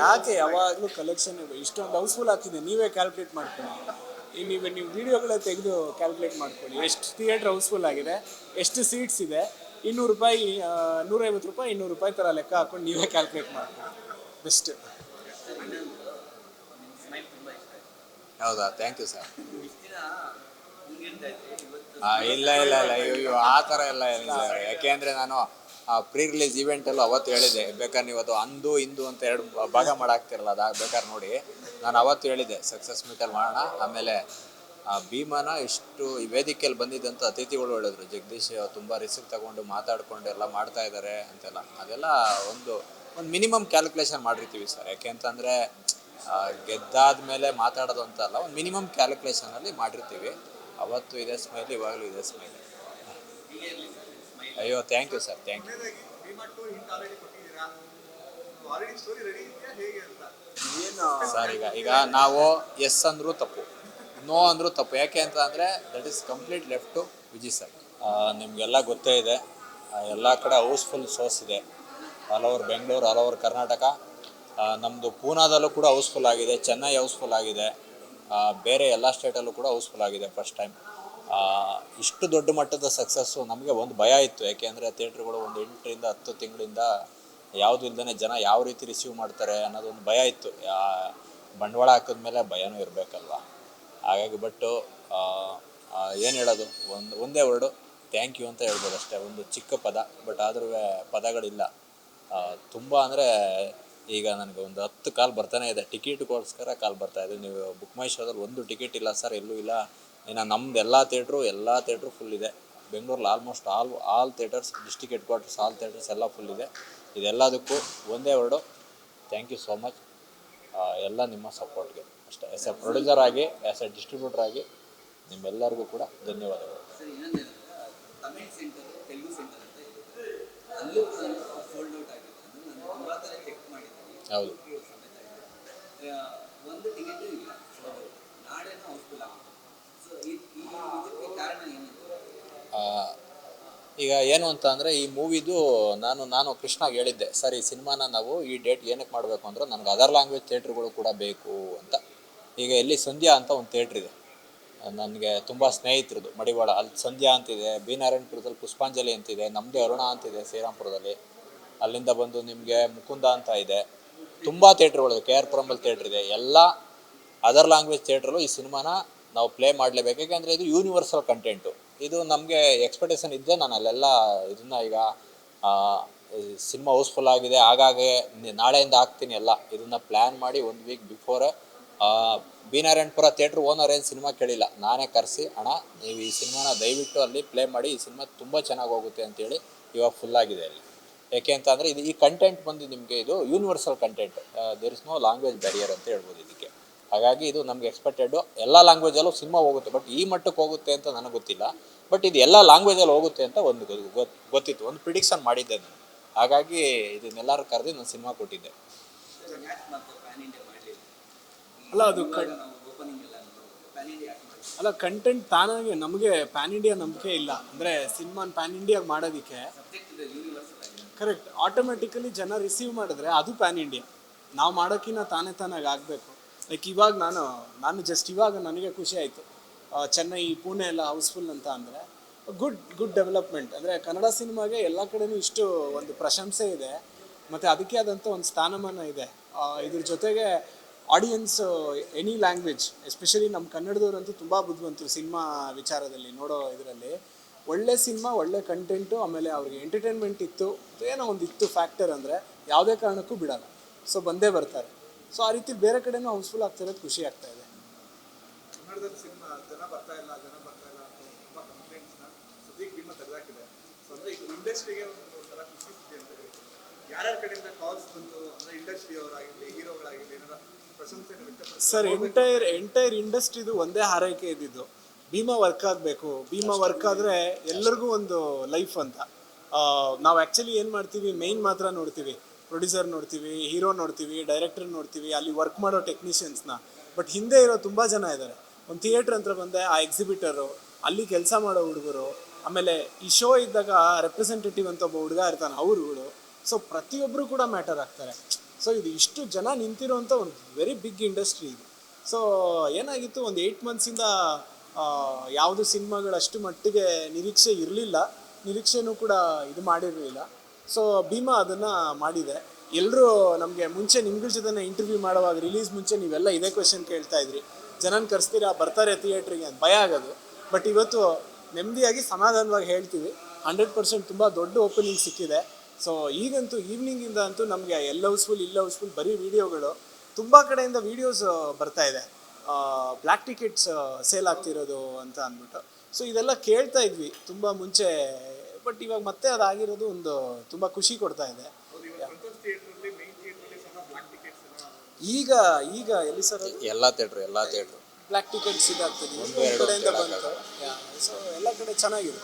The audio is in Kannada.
ಯಾಕೆ ಯಾವಾಗಲೂ ಕಲೆಕ್ಷನ್ ಇಷ್ಟೊಂದು ಹೌಸ್ಫುಲ್ ಆಗ್ತಿದೆ. ನೀವೇ ಕ್ಯಾಲ್ಕುಲೇಟ್ ಮಾಡ್ಕೊಳ್ಳಿ. ನೀವು ನೀವು ವಿಡಿಯೋಗಳೇ ತೆಗೆದು ಕ್ಯಾಲ್ಕುಲೇಟ್ ಮಾಡ್ಕೊಳ್ಳಿ. ಎಷ್ಟು ಥಿಯೇಟ್ರ್ ಹೌಸ್ಫುಲ್ ಆಗಿದೆ? ಎಷ್ಟು ಸೀಟ್ಸ್ ಇದೆ? ಇನ್ನೂರು ರೂಪಾಯಿ ನೂರೈವತ್ತು ರೂಪಾಯಿ, ಇನ್ನೂರು ರೂಪಾಯಿ ಥರ ಲೆಕ್ಕ ಹಾಕೊಂಡು ನೀವೇ ಕ್ಯಾಲ್ಕುಲೇಟ್ ಮಾಡ್ಕೊಳ್ಳಿ. ಬೆಸ್ಟ್ ಹೌದಾ? ಥ್ಯಾಂಕ್ ಯು ಸರ್ ಇಲ್ಲ ಇಲ್ಲ ಇಲ್ಲ. ಅಯ್ಯೋ ಆ ಥರ ಎಲ್ಲ ಏನಿಲ್ಲ ಯಾಕೆಂದರೆ ನಾನು ಪ್ರೀ ರಿಲೀಸ್ ಇವೆಂಟಲ್ಲೂ ಅವತ್ತು ಹೇಳಿದೆ ಬೇಕಾದ್ರೆ ನೀವು ಅದು ಅಂದು ಇಂದು ಅಂತ ಎರಡು ಭಾಗ ಮಾಡಾಕ್ತಿರಲ್ಲ ಅದು ಬೇಕಾದ್ರೆ ನೋಡಿ. ನಾನು ಅವತ್ತು ಹೇಳಿದೆ ಸಕ್ಸಸ್ ಮೀಟಲ್ಲಿ ಮಾಡೋಣ. ಆಮೇಲೆ ಆ, ಭೀಮಾನ ಇಷ್ಟು ಈ ವೇದಿಕೆಯಲ್ಲಿ ಬಂದಿದ್ದಂಥ ಅತಿಥಿಗಳು ಹೇಳಿದ್ರು ಜಗದೀಶ್ ತುಂಬ ರಿಸ್ಕ್ ತಗೊಂಡು ಮಾತಾಡ್ಕೊಂಡು ಎಲ್ಲ ಮಾಡ್ತಾ ಇದ್ದಾರೆ ಅಂತೆಲ್ಲ. ಅದೆಲ್ಲ ಒಂದು ಒಂದು ಮಿನಿಮಮ್ ಕ್ಯಾಲ್ಕುಲೇಷನ್ ಮಾಡಿರ್ತೀವಿ ಸರ್. ಯಾಕೆ ಅಂತಂದರೆ ಗೆದ್ದಾದ ಮೇಲೆ ಮಾತಾಡೋದು ಅಂತ ಅಲ್ಲ ಒಂದು ಮಿನಿಮಮ್ ಕ್ಯಾಲ್ಕುಲೇಷನಲ್ಲಿ ಮಾಡಿರ್ತೀವಿ. ಅವತ್ತು ಇದೆ ಸ್ಮೈಲ್ ಇವಾಗಲೂ ಇದೆ ಸ್ಮೈಲ್ ಅಯ್ಯೋ thank you sir thank you sir ಈಗ ಈಗ ನಾವು ಎಸ್ ಅಂದರೂ ತಪ್ಪು ನೋ ಅಂದರೂ ತಪ್ಪು. ಯಾಕೆ ಅಂತ ಅಂದರೆ that is complete left to Viji sir ನಿಮಗೆಲ್ಲ ಗೊತ್ತೇ ಇದೆ. ಎಲ್ಲ ಕಡೆ ಹೌಸ್ಫುಲ್ ಸೋರ್ಸ್ ಇದೆ. All over Bengaluru all over Karnataka ನಮ್ಮದು ಪೂನಾದಲ್ಲೂ ಕೂಡ ಹೌಸ್ಫುಲ್ ಆಗಿದೆ. ಚೆನ್ನೈ ಹೌಸ್ಫುಲ್ ಆಗಿದೆ. ಬೇರೆ ಎಲ್ಲ ಸ್ಟೇಟಲ್ಲೂ ಕೂಡ ಹೌಸ್ಫುಲ್ ಆಗಿದೆ ಫಸ್ಟ್ ಟೈಮ್ ಇಷ್ಟು ದೊಡ್ಡ ಮಟ್ಟದ ಸಕ್ಸಸ್ಸು ನಮಗೆ ಒಂದು ಭಯ ಇತ್ತು. ಯಾಕೆಂದರೆ ಥಿಯೇಟ್ರ್ಗಳು ಒಂದು ಎಂಟರಿಂದ ಹತ್ತು ತಿಂಗಳಿಂದ ಯಾವುದು ಇಲ್ದೇ ಜನ ಯಾವ ರೀತಿ ರಿಸೀವ್ ಮಾಡ್ತಾರೆ ಅನ್ನೋದೊಂದು ಭಯ ಇತ್ತು. ಬಂಡವಾಳ ಬಂಡವಾಳ ಹಾಕಿದ್ಮೇಲೆ ಭಯನೂ ಇರಬೇಕಲ್ವ? ಹಾಗಾಗಿ ಬಟ್ಟು ಏನು ಹೇಳೋದು? ಒಂದು, ಒಂದೇ ವರ್ಡು ಥ್ಯಾಂಕ್ ಯು ಅಂತ ಹೇಳ್ಬೋದು ಅಷ್ಟೇ. ಒಂದು ಚಿಕ್ಕ ಪದ ಬಟ್ ಆದ್ರೂ ಪದಗಳಿಲ್ಲ. ತುಂಬ ಅಂದರೆ ಈಗ ನನಗೆ ಒಂದು ಹತ್ತು ಕಾಲ್ ಬರ್ತಾನೆ ಇದೆ. ಟಿಕೆಟ್ಗೋಸ್ಕರ ಕಾಲ್ ಬರ್ತಾ ಇದೆ. ನೀವು ಬುಕ್ ಮೈ ಶೋದಲ್ಲಿ ಒಂದು ಟಿಕೆಟ್ ಇಲ್ಲ ಸರ್, ಎಲ್ಲೂ ಇಲ್ಲ. ಇನ್ನು ನಮ್ದು ಎಲ್ಲ ಥಿಯೇಟ್ರು ಎಲ್ಲ ಥಿಯೇಟ್ರು ಫುಲ್ ಇದೆ. ಬೆಂಗಳೂರಲ್ಲಿ almost all all theatres district headquarters all theatres ಎಲ್ಲ ಫುಲ್ ಇದೆ. ಇದೆಲ್ಲದಕ್ಕೂ ಒಂದೇ word thank you so much ಎಲ್ಲ ನಿಮ್ಮ ಸಪೋರ್ಟ್ಗೆ ಅಷ್ಟೇ. ಆ್ಯಸ್ ಎ ಪ್ರೊಡ್ಯೂಸರ್ ಆಗಿ ಆ್ಯಸ್ ಎ ಡಿಸ್ಟ್ರಿಬ್ಯೂಟರ್ ಆಗಿ ನಿಮ್ಮೆಲ್ಲರಿಗೂ ಕೂಡ ಧನ್ಯವಾದಗಳು. ಹೌದು. ಈಗ ಏನು ಅಂತ ಅಂದರೆ ಈ ಮೂವಿದು ನಾನು ನಾನು ಕೃಷ್ಣಾಗ ಹೇಳಿದ್ದೆ, ಸರ್ ಈ ಸಿನಿಮಾನ ನಾವು ಈ ಡೇಟ್ ಏನಕ್ಕೆ ಮಾಡಬೇಕು ಅಂದ್ರೆ ನನಗೆ ಅದರ್ ಲ್ಯಾಂಗ್ವೇಜ್ ಥಿಯೇಟ್ರ್ಗಳು ಕೂಡ ಬೇಕು ಅಂತ. ಈಗ ಎಲ್ಲಿ ಸಂಧ್ಯಾ ಅಂತ ಒಂದು ಥಿಯೇಟ್ರ್ ಇದೆ. ನನಗೆ ತುಂಬ ಸ್ನೇಹಿತರದು, ಮಡಿವಾಳ, ಅಲ್ಲಿ ಸಂಧ್ಯಾ ಅಂತಿದೆ ಬಿ ನಾರಾಯಣಪುರದಲ್ಲಿ ಪುಷ್ಪಾಂಜಲಿ ಅಂತಿದೆ ನಮ್ಮದೇ ಅರುಣ ಅಂತಿದೆ ಶ್ರೀರಾಮ್ಪುರದಲ್ಲಿ. ಅಲ್ಲಿಂದ ಬಂದು ನಿಮಗೆ ಮುಕುಂದ ಅಂತ ಇದೆ. ತುಂಬ ಥಿಯೇಟ್ರ್ಗಳು ಕೆ ಆರ್ ಪುರಂಬಲ್ ಥಿಯೇಟ್ರ್ ಇದೆ. ಎಲ್ಲ ಅದರ್ ಲ್ಯಾಂಗ್ವೇಜ್ ಥಿಯೇಟ್ರಲ್ಲೂ ಈ ಸಿನಿಮಾನ ನಾವು ಪ್ಲೇ ಮಾಡಲೇಬೇಕು. ಯಾಕೆಂದರೆ ಇದು ಯೂನಿವರ್ಸಲ್ ಕಂಟೆಂಟು ಇದು ನಮಗೆ ಎಕ್ಸ್ಪೆಕ್ಟೇಷನ್ ಇದ್ದೆ ನಾನು ಅಲ್ಲೆಲ್ಲ ಇದನ್ನ ಈಗ ಸಿನಿಮಾ ಹೌಸ್ಫುಲ್ ಆಗಿದೆ. ಹಾಗಾಗಿ ನಾಳೆಯಿಂದ ಹಾಕ್ತೀನಿ ಎಲ್ಲ. ಇದನ್ನು ಪ್ಲ್ಯಾನ್ ಮಾಡಿ ಒಂದು week before B Narayanapura theatre owner ಏನು ಸಿನಿಮಾ ಕೇಳಿಲ್ಲ. ನಾನೇ ಕರೆಸಿ, ಅಣ್ಣ, ನೀವು ಈ ಸಿನಿಮಾನ ದಯವಿಟ್ಟು ಅಲ್ಲಿ ಪ್ಲೇ ಮಾಡಿ, ಈ ಸಿನಿಮಾ ತುಂಬ ಚೆನ್ನಾಗಿ ಹೋಗುತ್ತೆ ಅಂತೇಳಿ ಇವಾಗ ಫುಲ್ ಆಗಿದೆ ಅಲ್ಲಿ. ಯಾಕೆ ಅಂತಂದರೆ ಇದು ಈ ಕಂಟೆಂಟ್ ಬಂದು ನಿಮಗೆ ಇದು universal content there is no language barrier ಅಂತ ಹೇಳ್ಬೋದು ಇದಕ್ಕೆ. ಹಾಗಾಗಿ ಇದು ನಮ್ಗೆ ಎಕ್ಸ್ಪೆಕ್ಟೆಡ್ ಎಲ್ಲ ಲ್ಯಾಂಗ್ವೇಜಲ್ಲೂ ಸಿನಿಮಾ ಹೋಗುತ್ತೆ ಬಟ್ ಈ ಮಟ್ಟಕ್ಕೆ ಹೋಗುತ್ತೆ ಅಂತ ನನಗೆ ಗೊತ್ತಿಲ್ಲ. ಬಟ್ ಇದು ಎಲ್ಲ ಲ್ಯಾಂಗ್ವೇಜಲ್ಲಿ ಹೋಗುತ್ತೆ ಅಂತ ಒಂದು ಗೊತ್ತಿತ್ತು, ಒಂದು ಪ್ರಿಡಿಕ್ಷನ್ ಮಾಡಿದ್ದೆ ನಾನು. ಹಾಗಾಗಿ ಇದನ್ನೆಲ್ಲರೂ ಕರೆದು ನಾನು ಸಿನಿಮಾ ಕೊಟ್ಟಿದ್ದೆ. ಅಲ್ಲ, ಅದು ಅಲ್ಲ ಕಂಟೆಂಟ್ ತಾನಾಗೆ ನಮಗೆ ಪ್ಯಾನ್ ಇಂಡಿಯಾ ನಂಬಿಕೆ ಇಲ್ಲ. ಅಂದರೆ ಸಿನಿಮಾನ ಪ್ಯಾನ್ ಇಂಡಿಯಾ ಮಾಡೋದಕ್ಕೆ ಕರೆಕ್ಟ್ ಆಟೋಮೆಟಿಕಲಿ ಜನ ರಿಸೀವ್ ಮಾಡಿದ್ರೆ ಅದು ಪ್ಯಾನ್ ಇಂಡಿಯಾ ನಾವು ಮಾಡೋಕ್ಕಿಂತ ತಾನೇ ತಾನಾಗಿ ಆಗಬೇಕು. ಲೈಕ್ ಇವಾಗ ನಾನು ನಾನು ಜಸ್ಟ್ ಇವಾಗ ನನಗೆ ಖುಷಿ ಆಯಿತು. ಚೆನ್ನೈ, ಪುಣೆ ಎಲ್ಲ ಹೌಸ್ಫುಲ್ ಅಂತ ಅಂದರೆ ಗುಡ್ ಗುಡ್ ಡೆವಲಪ್ಮೆಂಟ್ ಅಂದರೆ ಕನ್ನಡ ಸಿನಿಮಾಗೆ ಎಲ್ಲ ಕಡೆನೂ ಇಷ್ಟು ಒಂದು ಪ್ರಶಂಸೆ ಇದೆ. ಮತ್ತು ಅದಕ್ಕೆ ಆದಂಥ ಒಂದು ಸ್ಥಾನಮಾನ ಇದೆ. ಇದ್ರ ಜೊತೆಗೆ ಆಡಿಯನ್ಸ್ ಎನಿ ಲ್ಯಾಂಗ್ವೇಜ್ ಎಸ್ಪೆಷಲಿ ನಮ್ಮ ಕನ್ನಡದವರಂತೂ ತುಂಬ ಬುದ್ಧಿವಂತರು ಸಿನಿಮಾ ವಿಚಾರದಲ್ಲಿ ನೋಡೋ ಇದರಲ್ಲಿ. ಒಳ್ಳೆ ಸಿನಿಮಾ, ಒಳ್ಳೆ ಕಂಟೆಂಟು ಆಮೇಲೆ ಅವ್ರಿಗೆ ಎಂಟರ್ಟೈನ್ಮೆಂಟ್ ಇತ್ತು. ಏನೋ ಒಂದು ಇತ್ತು ಫ್ಯಾಕ್ಟರ್ ಅಂದರೆ ಯಾವುದೇ ಕಾರಣಕ್ಕೂ ಬಿಡಲ್ಲ. ಸೊ ಬಂದೇ ಬರ್ತಾರೆ. ಸೊ ಆ ರೀತಿ ಬೇರೆ ಕಡೆನೂ ಹೌಸ್ಫುಲ್ ಆಗ್ತಿರೋದು ಖುಷಿ ಆಗ್ತಾ ಇದೆ. ಕನ್ನಡದಲ್ಲಿ ಸಿನಿಮಾ ಜನ ಬರ್ತಾ ಇಲ್ಲ ಜನ ಬರ್ತಾ ಇಲ್ಲ ಅಂತ ತುಂಬ ಕಂಪ್ಲೇಂಟ್ಸ್ನ ಸದ್ಯಕ್ಕೆ ಭೀಮ ತೆಗೆದಾಕಿದೆ. ಸೊ ಅಂದರೆ ಈಗ ಇಂಡಸ್ಟ್ರಿಗೆ ಒಂದು ಒಂಥರ ಖುಷಿ ಸುದ್ದಿ ಅಂತ ಹೇಳ್ಬೋದು ಯಾರ್ಯಾರ ಕಡೆಯಿಂದ ಕಾಲ್ಸ್ ಬಂತು ಅಂದರೆ ಇಂಡಸ್ಟ್ರಿ ಅವರಾಗಿರಲಿ ಹೀರೋಗಳಾಗಿರಲಿ ಏನಾರ ಪ್ರಶಂಸೆಯನ್ನು ವ್ಯಕ್ತಪಡಿಸಿ ಸರ್ ಎಂಟೈರ್ ಎಂಟೈರ್ ಇಂಡಸ್ಟ್ರಿದು ಒಂದೇ ಹಾರೈಕೆ ಇದ್ದಿದ್ದು. ಭೀಮಾ ವರ್ಕ್ ಆಗಬೇಕು ಭೀಮಾ ವರ್ಕ್ ಆದರೆ ಎಲ್ಲರಿಗೂ ಒಂದು ಲೈಫ್ ಅಂತ. ನಾವು ಆ್ಯಕ್ಚುಲಿ ಏನು ಮಾಡ್ತೀವಿ ಮೇಯ್ನ್ ಮಾತ್ರ ನೋಡ್ತೀವಿ. ಪ್ರೊಡ್ಯೂಸರ್ ನೋಡ್ತೀವಿ ಹೀರೋ ನೋಡ್ತೀವಿ ಡೈರೆಕ್ಟರ್ ನೋಡ್ತೀವಿ, ಅಲ್ಲಿ ವರ್ಕ್ ಮಾಡೋ ಟೆಕ್ನಿಷಿಯನ್ಸ್ನ ಬಟ್ ಹಿಂದೆ ಇರೋ ತುಂಬ ಜನ ಇದ್ದಾರೆ ಒಂದು ಥಿಯೇಟ್ರ್ ಅಂತ ಬಂದೆ ಆ ಎಕ್ಸಿಬಿಟರು ಅಲ್ಲಿ ಕೆಲಸ ಮಾಡೋ ಹುಡುಗರು, ಆಮೇಲೆ ಈ ಶೋ ಇದ್ದಾಗ ರೆಪ್ರೆಸೆಂಟೇಟಿವ್ ಅಂತ ಒಬ್ಬ ಹುಡುಗ ಇರ್ತಾನೆ ಅವರುಗಳು ಸೊ ಪ್ರತಿಯೊಬ್ಬರು ಕೂಡ ಮ್ಯಾಟರ್ ಆಗ್ತಾರೆ. ಸೊ ಇದು ಇಷ್ಟು ಜನ ನಿಂತಿರುವಂಥ ಒಂದು ವೆರಿ ಬಿಗ್ ಇಂಡಸ್ಟ್ರಿ ಇದು. ಸೊ ಏನಾಗಿತ್ತು, ಒಂದು ಏಯ್ಟ್ ಮಂತ್ಸಿಂದ ಯಾವುದು ಸಿನಿಮಾಗಳು ಅಷ್ಟು ಮಟ್ಟಿಗೆ ನಿರೀಕ್ಷೆ ಇರಲಿಲ್ಲ. ನಿರೀಕ್ಷೆನೂ ಕೂಡ ಇದು ಮಾಡಿರಲಿಲ್ಲ. ಸೊ ಭೀಮಾ ಅದನ್ನು ಮಾಡಿದೆ. ಎಲ್ಲರೂ ನಮಗೆ ಮುಂಚೆ ನಿಮ್ಗಳ ಜೊತೆ ಇಂಟರ್ವ್ಯೂ ಮಾಡುವಾಗ ರಿಲೀಸ್ ಮುಂಚೆ ನೀವೆಲ್ಲ ಇದೇ ಕ್ವೆಶನ್ ಕೇಳ್ತಾ ಇದ್ರಿ. ಜನನ ಕರೆಸ್ತೀರಾ? ಬರ್ತಾರೆ ಥಿಯೇಟ್ರಿಗೆ ಅಂತ ಭಯ ಆಗೋದು. ಬಟ್ ಇವತ್ತು ನೆಮ್ಮದಿಯಾಗಿ ಸಮಾಧಾನವಾಗಿ ಹೇಳ್ತೀವಿ. ಹಂಡ್ರೆಡ್ ಪರ್ಸೆಂಟ್ ತುಂಬ ದೊಡ್ಡ ಓಪನಿಂಗ್ ಸಿಕ್ಕಿದೆ. ಸೊ ಈಗಂತೂ ಈವ್ನಿಂಗಿಂದ ಅಂತೂ ನಮಗೆ ಎಲ್ಲ ಹೌಸ್ಫುಲ್ ಇಲ್ಲ ಹೌಸ್ಫುಲ್ ಬರೀ ವೀಡಿಯೋಗಳು ತುಂಬ ಕಡೆಯಿಂದ ವೀಡಿಯೋಸ್ ಬರ್ತಾ ಇದೆ. ಬ್ಲ್ಯಾಕ್ ಟಿಕೆಟ್ಸ್ ಸೇಲ್ ಆಗ್ತಿರೋದು ಅಂತ ಅಂದ್ಬಿಟ್ಟು. ಸೊ ಇದೆಲ್ಲ ಕೇಳ್ತಾ ಇದ್ವಿ. ತುಂಬ ಮುಂಚೆ ಬಟ್ ಇವಾಗ ಮತ್ತೆ ಅದಾಗಿರೋದು ಒಂದು ತುಂಬ ಖುಷಿ ಕೊಡ್ತಾ ಇದೆ. ಈಗ ಈಗ ಎಲ್ಲಿ ಸರ್ ಎಲ್ಲ ಥಿಯೇಟ್ರು ಎಲ್ಲ ಥಿಯೇಟ್ರು ಬ್ಲ್ಯಾಕ್ ಟಿಕೆಟ್ಸ್ ಇದಾಗ್ತದೆ. ಒಂದು ಒಂದು ಎರಡು ಕಡೆಯಿಂದ ಬಂತು. ಸೊ ಎಲ್ಲ ಕಡೆ ಚೆನ್ನಾಗಿದೆ.